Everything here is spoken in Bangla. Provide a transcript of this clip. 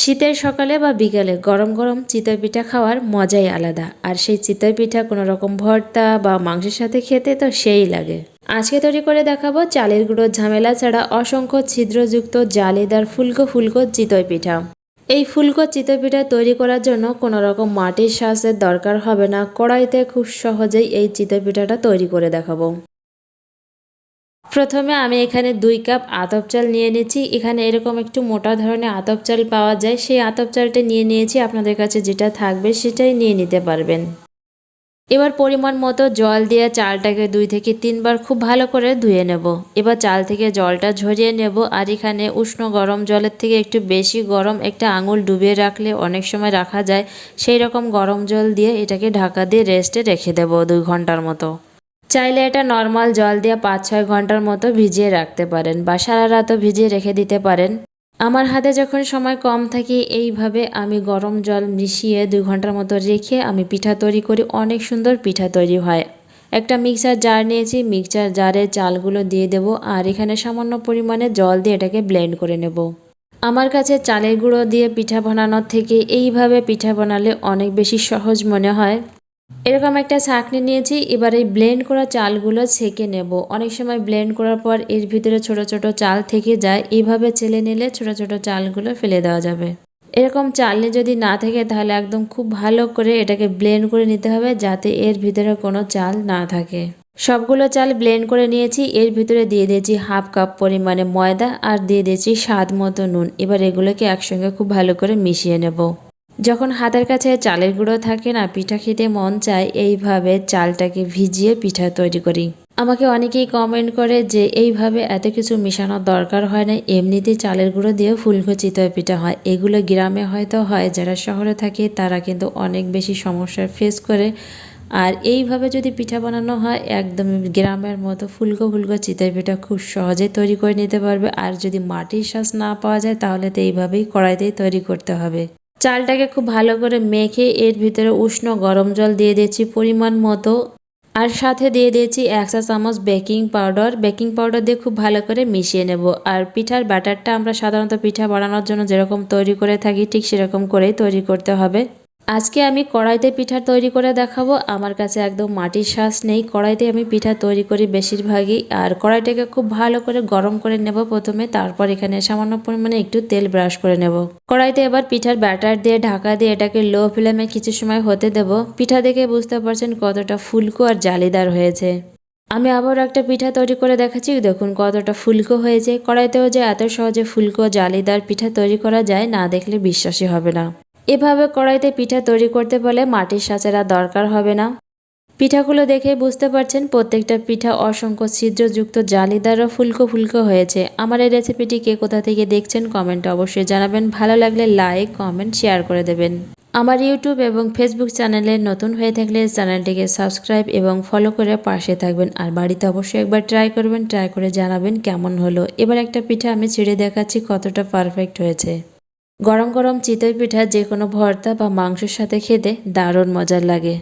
শীতের সকালে বা বিকালে গরম গরম চিতই পিঠা খাওয়ার মজাই আলাদা। আর সেই চিতই পিঠা কোনো রকম ভর্তা বা মাংসের সাথে খেতে তো সেই লাগে। আজকে তৈরি করে দেখাবো চালের গুঁড়োর ঝামেলা ছাড়া অসংখ্য ছিদ্রযুক্ত জালিদার ফুলকো ফুলকো চিতই পিঠা এই ফুলকো চিতই পিঠা তৈরি করার জন্য কোনো রকম মাটির সাজের দরকার হবে না। কড়াইতে খুব সহজেই এই চিতই পিঠাটা তৈরি করে দেখাবো। প্রথমে আমি এখানে দুই কাপ আতপ চাল নিয়ে নিয়েছি। এখানে এরকম একটু মোটা ধরনের আতপ চাল পাওয়া যায়। সেই আতপ চালটা নিয়ে নিয়েছি। আপনাদের কাছে যেটা থাকবে সেটাই নিয়ে নিতে পারবেন। এবার পরিমাণ মতো জল দিয়ে চালটাকে দুই থেকে তিনবার খুব ভালো করে ধুয়ে নেব। এবার চাল থেকে জলটা ঝরিয়ে নেব। আর এখানে উষ্ণ গরম জলের থেকে একটু বেশি গরম একটা আঙুল ডুবিয়ে রাখলে অনেক সময় রাখা যায়। সেই রকম গরম জল দিয়ে এটাকে ঢাকা দিয়ে রেস্টে রেখে দেব দুই ঘণ্টার মতো। চাইলে এটা নর্মাল জল দিয়ে পাঁচ ছয় ঘণ্টার মতো ভিজিয়ে রাখতে পারেন বা সারা রাতও ভিজিয়ে রেখে দিতে পারেন। আমার হাতে যখন সময় কম থাকে, এইভাবে আমি গরম জল মিশিয়ে দুই ঘণ্টার মতো রেখে আমি পিঠা তৈরি করি। অনেক সুন্দর পিঠা তৈরি হয়। একটা মিক্সার জার নিয়েছি, মিক্সার জারে চালগুলো দিয়ে দেব আর এখানে সামান্য পরিমাণে জল দিয়ে এটাকে ব্লেন্ড করে নেব। আমার কাছে চালের গুঁড়ো দিয়ে পিঠা বানানোর থেকে এইভাবে পিঠা বানালে অনেক বেশি সহজ মনে হয়। এরকম একটা ছাঁকনি নিয়েছি, এবার এই ব্লেন্ড করা চালগুলো ছেঁকে নেব। অনেক সময় ব্লেন্ড করার পর এর ভিতরে ছোট ছোট চাল থেকে যায় এইভাবে চেলে নিলে ছোট ছোট চালগুলো ফেলে দেওয়া যাবে। এরকম চালনি যদি না থাকে, তাহলে একদম খুব ভালো করে এটাকে ব্লেন্ড করে নিতে হবে, যাতে এর ভিতরে কোনো চাল না থাকে। সবগুলো চাল ব্লেন্ড করে নিয়েছি, এর ভিতরে দিয়ে দিয়েছি হাফ কাপ পরিমাণে ময়দা আর দিয়ে দিয়েছি স্বাদ মতো নুন। এবার এগুলোকে একসঙ্গে খুব ভালো করে মিশিয়ে নেব। যখন হাতের কাছে চালের গুঁড়ো থাকে না, পিঠা খেতে মন চায়, এইভাবে চালটাকে ভিজিয়ে পিঠা তৈরি করি। আমাকে অনেকেই কমেন্ট করে যে, এইভাবে এত কিছু মেশানোর দরকার হয় না এমনিতেই চালের গুঁড়ো দিয়ে ফুলকো চিতই পিঠা হয়। এগুলো গ্রামে হয়তো হয়, যারা শহরে থাকে, তারা কিন্তু অনেক বেশি সমস্যার ফেস করে। আর এইভাবে যদি পিঠা বানানো হয়, একদম গ্রামের মতো ফুলকো ফুলকো চিতই পিঠা খুব সহজে তৈরি করে নিতে পারবে। আর যদি মাটির শ্বাস না পাওয়া যায়, তাহলে তো এইভাবেই কড়াইতেই তৈরি করতে হবে। চালটাকে খুব ভালো করে মেখে এর ভিতরে উষ্ণ গরম জল দিয়ে দিয়েছি পরিমাণ মতো। আর সাথে দিয়ে দিয়েছি এক চা চামচ বেকিং পাউডার। বেকিং পাউডার দিয়ে খুব ভালো করে মিশিয়ে নেব। আর পিঠার ব্যাটারটা আমরা সাধারণত পিঠা বানানোর জন্য যেরকম তৈরি করে থাকি, ঠিক সেরকম করেই তৈরি করতে হবে। আজকে আমি কড়াইতে পিঠা তৈরি করে দেখাবো। আমার কাছে একদম মাটির শ্বাস নেই। কড়াইতে আমি পিঠা তৈরি করি বেশিরভাগই। আর কড়াইটাকে খুব ভালো করে গরম করে নেব প্রথমে। তারপর এখানে সামান্য পরিমাণে একটু তেল ব্রাশ করে নেব। কড়াইতে এবার পিঠার ব্যাটার দিয়ে ঢাকা দিয়ে এটাকে লো ফ্লেমে কিছু সময় হতে দেব। পিঠা দেখে বুঝতে পারছেন কতটা ফুলকো আর জালিদার হয়েছে। আমি আবার একটা পিঠা তৈরি করে দেখাচ্ছি। দেখুন কতটা ফুলকো হয়েছে। কড়াইতেও যে এত সহজে ফুলকো, জালিদার পিঠা তৈরি করা যায়, না দেখলে বিশ্বাসই হবে না। এভাবে কড়াইতে পিঠা তৈরি করতে পারলে মাটির সাঁচেরা দরকার হবে না। পিঠাগুলো দেখে বুঝতে পারছেন প্রত্যেকটা পিঠা অসংখ্য ছিদ্রযুক্ত জালিদার ফুলকো ফুলকো হয়েছে। আমার এই রেসিপিটি কে কোথা থেকে দেখছেন কমেন্টে অবশ্যই জানাবেন। ভালো লাগলে লাইক, কমেন্ট, শেয়ার করে দেবেন। আমার ইউটিউব এবং ফেসবুক চ্যানেলে নতুন হয়ে থাকলে চ্যানেলটিকে সাবস্ক্রাইব এবং ফলো করে পাশে থাকবেন। আর বাড়িতে অবশ্যই একবার ট্রাই করবেন, ট্রাই করে জানাবেন কেমন হলো। এবার একটা পিঠা আমি ছিঁড়ে দেখাচ্ছি কতটা পারফেক্ট হয়েছে। গরম গরম চিতই পিঠা যে কোনো ভর্তা বা মাংসের সাথে খেতে দারুণ মজার লাগে।